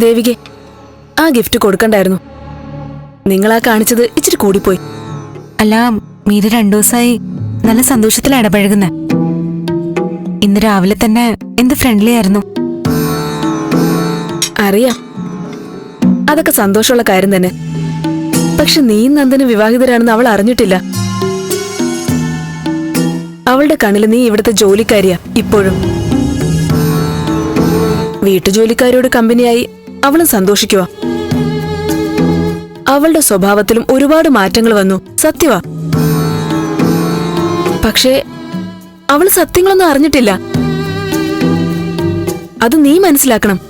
ദേവികെ ആ ഗിഫ്റ്റ് കൊടുക്കണ്ടായിരുന്നു. നിങ്ങളാ കാണിച്ചത് ഇച്ചിരി കൂടിപ്പോയി. അല്ല മീര രണ്ടു ദിവസമായി നല്ല സന്തോഷത്തിൽ ഇടപഴകുന്ന. ഇന്ന് രാവിലെ തന്നെ എന്ത് ഫ്രണ്ട്ലി ആയിരുന്നു. അറിയാം. അതൊക്കെ സന്തോഷമുള്ള കാര്യം തന്നെ. പക്ഷെ നീ നന്ദന് വിവാഹിതരാണെന്ന് അവൾ അറിഞ്ഞിട്ടില്ല. അവളുടെ കണ്ണിൽ നീ ഇവിടുത്തെ ജോലിക്കാരിയാ ഇപ്പോഴും. വീട്ടുജോലിക്കാരോട് കമ്പനിയായി അവളും സന്തോഷിക്കുക അവളുടെ സ്വഭാവത്തിലും ഒരുപാട് മാറ്റങ്ങൾ വന്നു. സത്യവാ. പക്ഷേ അവൾ സത്യങ്ങളൊന്നും അറിഞ്ഞിട്ടില്ല. അത് നീ മനസ്സിലാക്കണം.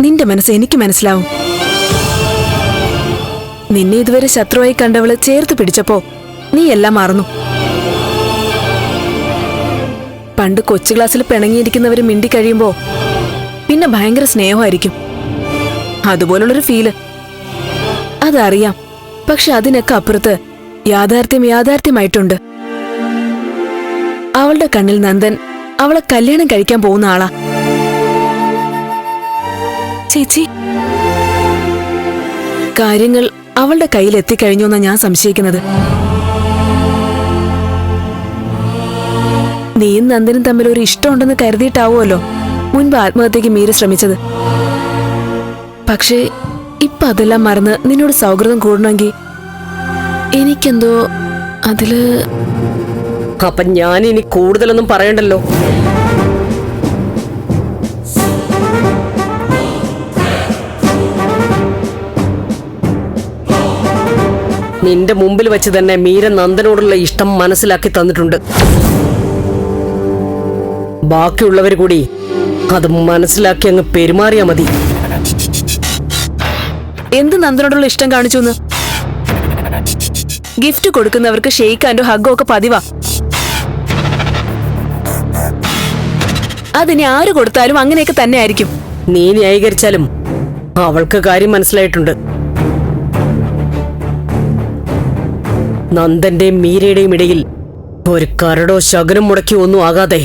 നിന്റെ മനസ്സ് എനിക്ക് മനസ്സിലാവും. നിന്നെ ഇതുവരെ ശത്രുവായി കണ്ടവൾ ചേർത്ത് പിടിച്ചപ്പോ നീ എല്ലാം മറന്നു. പണ്ട് കൊച്ചു ക്ലാസ്സിൽ പിണങ്ങിയിരിക്കുന്നവര് മിണ്ടി കഴിയുമ്പോ പിന്നെ ഭയങ്കര സ്നേഹമായിരിക്കും. അതുപോലുള്ളൊരു ഫീൽ അതറിയാം. പക്ഷെ അതിനൊക്കെ അപ്പുറത്ത് യാഥാർത്ഥ്യം യാഥാർത്ഥ്യമായിട്ടുണ്ട്. അവളുടെ കണ്ണിൽ നന്ദൻ അവളെ കല്യാണം കഴിക്കാൻ പോകുന്ന ആളാ. ചേച്ചി. കാര്യങ്ങൾ അവളുടെ കയ്യിൽ എത്തിക്കഴിഞ്ഞു എന്നാ ഞാൻ സംശയിക്കുന്നത്. നീയും നന്ദനും തമ്മിൽ ഒരു ഇഷ്ടമുണ്ടെന്ന് കരുതിയിട്ടാവുമല്ലോ. മുൻപ് ആത്മഹത്യക്ക് മീര ശ്രമിച്ചത്. പക്ഷേ ഇപ്പൊ അതെല്ലാം മറന്ന് നിന്നോട് സൗഹൃദം കൂടണമെങ്കിൽ എനിക്കെന്തോ അതിൽ അപ്പൊ ഞാൻ ഇനി കൂടുതലൊന്നും പറയണ്ടല്ലോ. നിന്റെ മുമ്പിൽ വെച്ച് തന്നെ മീര നന്ദനോടുള്ള ഇഷ്ടം മനസ്സിലാക്കി തന്നിട്ടുണ്ട്. ബാക്കിയുള്ളവർ കൂടി അത് മനസ്സിലാക്കി അങ്ങ് പെരുമാറിയാ മതി. എന്ത് നന്ദനോടുള്ള ഇഷ്ടം കാണിച്ചു എന്ന് ഗിഫ്റ്റ് കൊടുക്കുന്നവർക്ക് ഷെയ്ക്കാൻഡോ ഹഗ്ഗോ ഒക്കെ പതിവാ. അതിനെ ആര് കൊടുത്താലും അങ്ങനെയൊക്കെ തന്നെ ആയിരിക്കും നീ ന്യായീകരിച്ചാലും അവൾക്ക് കാര്യം മനസ്സിലായിട്ടുണ്ട്. നന്ദന്റെയും മീരയുടെയും ഇടയിൽ ഒരു കരടോ ശകനം മുടക്കി ഒന്നും ആകാതെ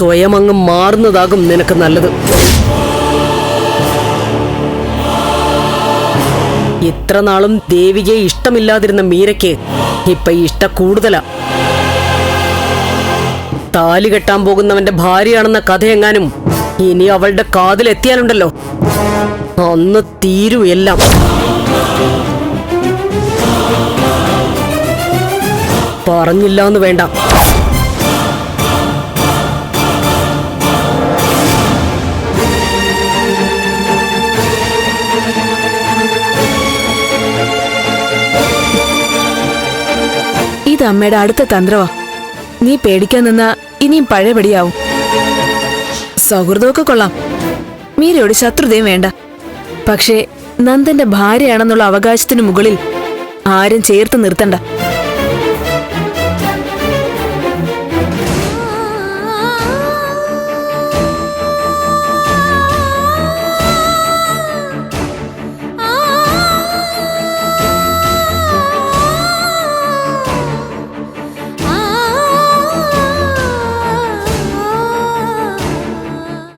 സ്വയം അങ്ങ് മാറുന്നതാകും നിനക്ക് നല്ലത്. ഇത്ര നാളും ദേവികയെ ഇഷ്ടമില്ലാതിരുന്ന മീരയ്ക്ക് ഇപ്പൊ ഇഷ്ട കൂടുതലാ. താലി കെട്ടാൻ പോകുന്നവന്റെ ഭാര്യയാണെന്ന കഥയെങ്ങാനും ഇനി അവളുടെ കാതിലെത്തിയാലുണ്ടല്ലോ. അന്ന് തീരും എല്ലാം. പറഞ്ഞില്ല എന്ന് വേണ്ട. അമ്മയുടെ അടുത്ത തന്ത്രവാ. നീ പേടിക്കാൻ നിന്നാ ഇനിയും പഴയപടിയാവും. സൗഹൃദമൊക്കെ കൊള്ളാം. മീരയോട് ശത്രുതയും വേണ്ട. പക്ഷേ നന്ദന്റെ ഭാര്യയാണെന്നുള്ള അവകാശത്തിനു മുകളിൽ ആരും ചേർത്ത് നിർത്തണ്ട.